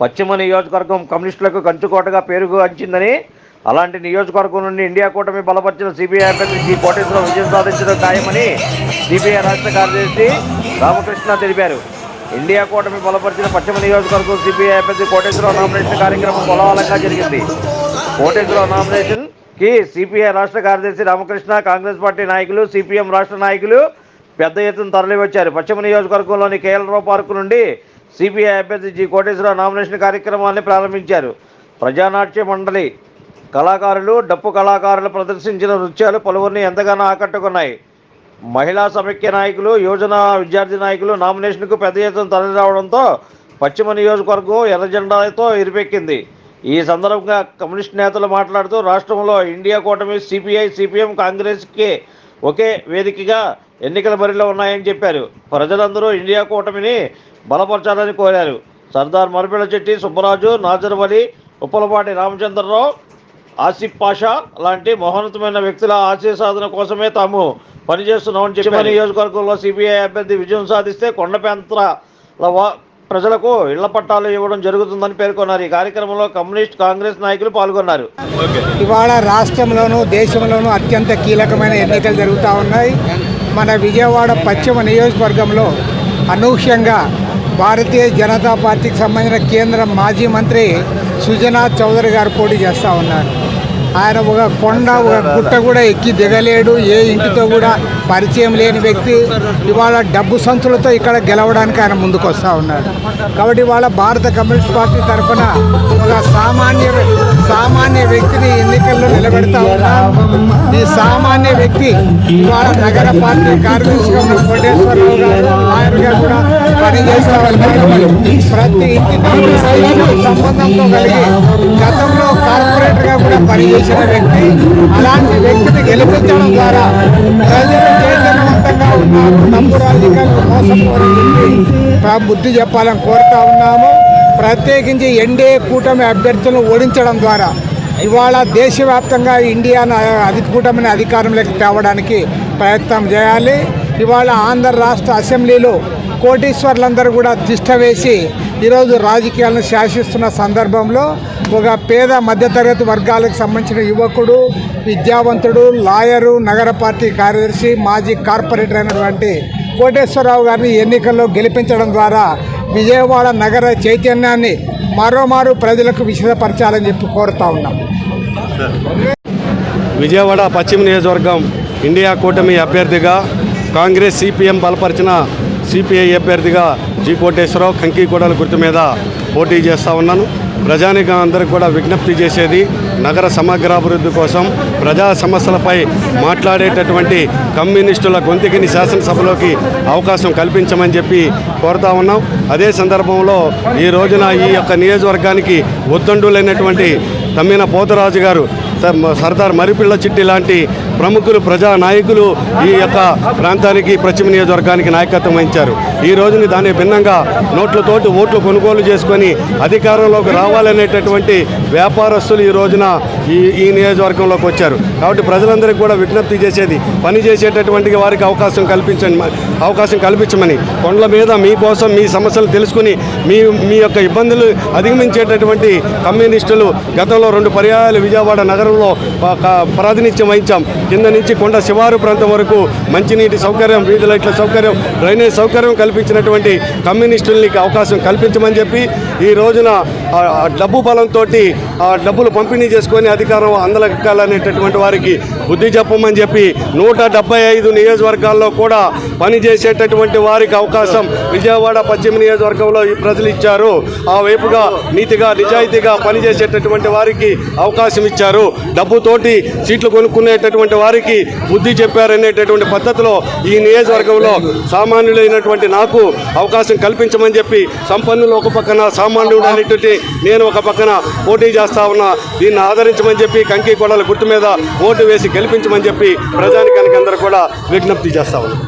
పశ్చిమ నియోజకవర్గం కమ్యూనిస్టులకు కంచుకోటగా పేరుగు అంచిందని అలాంటి నియోజకవర్గం నుండి ఇండియా కూటమి బలపరిచిన సిపిఐ అభ్యర్థి జి కోటేశ్వరరావు విజయం సాధించడం ఖాయమని సిబిఐ రాష్ట్ర కార్యదర్శి రామకృష్ణ తెలిపారు. ఇండియా కూటమి బలపరిచిన పశ్చిమ నియోజకవర్గం సిబిఐ అభ్యర్థి కోటేశ్వరరావు నామినేషన్ కార్యక్రమం కొలవాలంగా జరిగింది. కోటేశ్వరరావు నామినేషన్కి సిపిఐ రాష్ట్ర కార్యదర్శి రామకృష్ణ కాంగ్రెస్ పార్టీ నాయకులు సిపిఎం రాష్ట్ర నాయకులు పెద్ద ఎత్తున తరలివచ్చారు. పశ్చిమ నియోజకవర్గంలోని కేఎల్రావు పార్కు నుండి సిపిఐ అభ్యర్థి జి కోటేశ్వరరావు నామినేషన్ కార్యక్రమాన్ని ప్రారంభించారు. ప్రజానాట్య మండలి కళాకారులు డప్పు కళాకారులు ప్రదర్శించిన నృత్యాలు పలువురిని ఎంతగానో ఆకట్టుకున్నాయి. మహిళా సమైక్య నాయకులు యువజన విద్యార్థి నాయకులు నామినేషన్కు పెద్ద ఎత్తున తరలిరావడంతో పశ్చిమ నియోజకవర్గం ఎర్రజెండాతో ఇరిపెక్కింది ఈ సందర్భంగా కమ్యూనిస్ట్ నేతలు మాట్లాడుతూ రాష్ట్రంలో ఇండియా కూటమి సిపిఐ సిపిఎం కాంగ్రెస్కి ఒకే వేదికగా ఎన్నికల బరిలో ఉన్నాయని చెప్పారు. ప్రజలందరూ ఇండియా కూటమిని బలపరచాలని కోరారు. సర్దార్ మరపిళ్ళ చెట్టి సుబ్బరాజు నాజర్ అలీ ఉప్పలపాటి రామచంద్రరావు ఆసిఫ్ పాషా లాంటి మహోన్నతమైన వ్యక్తుల ఆశయ సాధన కోసమే తాము పనిచేస్తున్నామని చెప్పి నియోజకవర్గంలో సిపిఐ అభ్యర్థి విజయం సాధిస్తే కొండ ప్రజలకు ఇళ్ళ పట్టాలు ఇవ్వడం జరుగుతుందని పేర్కొన్నారు. ఈ కార్యక్రమంలో కమ్యూనిస్ట్ కాంగ్రెస్ నాయకులు పాల్గొన్నారు. ఇవాళ రాష్ట్రంలోనూ దేశంలోనూ అత్యంత కీలకమైన ఎన్నికలు జరుగుతూ ఉన్నాయి. మన విజయవాడ పశ్చిమ నియోజకవర్గంలో అనూహ్యంగా భారతీయ జనతా పార్టీకి సంబంధించిన కేంద్ర మాజీ మంత్రి సుజనా చౌదరి గారు పోటీ చేస్తూ ఉన్నారు. ఆయన ఒక కొండ ఒక గుట్ట కూడా ఎక్కి దిగలేడు. ఏ ఇంటితో కూడా పరిచయం లేని వ్యక్తి. ఇవాళ డబ్బు సంచులతో ఇక్కడ గెలవడానికి ఆయన ముందుకు వస్తూ ఉన్నాడు. కాబట్టి ఇవాళ భారత కమ్యూనిస్ట్ పార్టీ తరఫున ఒక సామాన్య సామాన్య వ్యక్తిని ఎన్నికల్లో నిలబెడతా ఉన్నాం ఈ సామాన్య వ్యక్తి ఇవాళ నగర పార్టీ కార్యదర్శిగా ఉన్న కోటేశ్వరరావు గారు ఆయనగా కూడా పనిచేస్తా ఉన్నారు. ప్రతి ఇంటికి సంబంధంతో కలిగి గతంలో కార్పొరేటర్గా కూడా పనిచేసిన వ్యక్తి అలాంటి వ్యక్తిని గెలిపించడం ద్వారా ప్రజలు చైతన్యవంతంగా ఉన్నారు. తమ్ముడు రాజకీయాలకు మోసపోయి బుద్ధి చెప్పాలని కోరుతా ఉన్నాము. ప్రత్యేకించి ఎన్డీఏ కూటమి అభ్యర్థులను ఓడించడం ద్వారా ఇవాళ దేశవ్యాప్తంగా ఇండియాను అధి కూటమిని అధికారంలోకి తేవడానికి ప్రయత్నం చేయాలి. ఇవాళ ఆంధ్ర రాష్ట్ర అసెంబ్లీలో కోటీశ్వర్లందరూ కూడా తిష్ట వేసి ఈరోజు రాజకీయాలను శాసిస్తున్న సందర్భంలో ఒక పేద మధ్యతరగతి వర్గాలకు సంబంధించిన యువకుడు విద్యావంతుడు లాయరు నగర పార్టీ కార్యదర్శి మాజీ కార్పొరేటర్ అయినటువంటి కోటేశ్వరరావు గారిని ఎన్నికల్లో గెలిపించడం ద్వారా విజయవాడ నగర చైతన్యాన్ని మరోమారు ప్రజలకు విశదపరచాలని చెప్పి కోరుతా ఉన్నాం. విజయవాడ పశ్చిమ నియోజకవర్గం ఇండియా కూటమి అభ్యర్థిగా కాంగ్రెస్ సిపిఎం బలపరిచిన సిపిఐ అభ్యర్థిగా జి కోటేశ్వరరావు కంకిగూడల గుర్తు మీద పోటీ చేస్తూ ఉన్నాను. ప్రజానికం అందరికీ కూడా విజ్ఞప్తి చేసేది నగర సమగ్రాభివృద్ధి కోసం ప్రజా సమస్యలపై మాట్లాడేటటువంటి కమ్యూనిస్టుల గొంతుకిని శాసనసభలోకి అవకాశం కల్పించమని చెప్పి కోరుతా ఉన్నాం. అదే సందర్భంలో ఈ రోజున ఈ యొక్క నియోజకవర్గానికి ఒత్తండులైనటువంటి తమ్మిన పోతరాజు గారు సర్- సర్దార్ మరిపిళ్ళ చిట్టి లాంటి ప్రముఖులు ప్రజా నాయకులు ఈ యొక్క ప్రాంతానికి పశ్చిమ నియోజకవర్గానికి నాయకత్వం వహించారు. ఈ రోజుని దాని భిన్నంగా నోట్లతోటి ఓట్లు కొనుగోలు చేసుకొని అధికారంలోకి రావాలనేటటువంటి వ్యాపారస్తులు ఈ రోజున ఈ ఈ నియోజకవర్గంలోకి వచ్చారు. కాబట్టి ప్రజలందరికీ కూడా విజ్ఞప్తి చేసేది పని చేసేటటువంటి వారికి అవకాశం కల్పించండి అవకాశం కల్పించమని. కొండల మీద మీకోసం మీ సమస్యలు తెలుసుకుని మీ మీ యొక్క ఇబ్బందులు అధిగమించేటటువంటి కమ్యూనిస్టులు గతంలో రెండు పర్యాయాలు విజయవాడ నగరంలో ప్రాతినిధ్యం వహించాం. కింద నుంచి కొండ శివారు ప్రాంతం వరకు మంచినీటి సౌకర్యం వీధి లైట్ల సౌకర్యం డ్రైనేజ్ సౌకర్యం కల్పించినటువంటి కమ్యూనిస్టులకి అవకాశం కల్పించమని చెప్పి ఈ రోజున డబ్బు బలంతో ఆ డబ్బులు పంపిణీ చేసుకొని అధికారం అందలెక్కాలనేటటువంటి వారికి బుద్ధి చెప్పమని చెప్పి నూట డెబ్బై ఐదు నియోజకవర్గాల్లో కూడా పనిచేసేటటువంటి వారికి అవకాశం విజయవాడ పశ్చిమ నియోజకవర్గంలో ఈ ప్రజలు ఇచ్చారు. ఆ వైపుగా నీతిగా నిజాయితీగా పనిచేసేటటువంటి వారికి అవకాశం ఇచ్చారు. డబ్బుతోటి సీట్లు కొనుక్కునేటటువంటి వారికి బుద్ధి చెప్పారనేటటువంటి పద్ధతిలో ఈ నియోజకవర్గంలో సామాన్యులైనటువంటి నాకు అవకాశం కల్పించమని చెప్పి సంపన్నులు ఒక పక్కన సామాన్యుడు అనేటువంటి నేను ఒక పక్కన పోటీ చేస్తా ఉన్నా దీన్ని ఆదరించమని చెప్పి కంకి కొడల గుర్తు మీద ఓటు వేసి గెలిపించమని చెప్పి ప్రజానికానికి అందరూ కూడా విజ్ఞప్తి చేస్తా ఉన్నాం.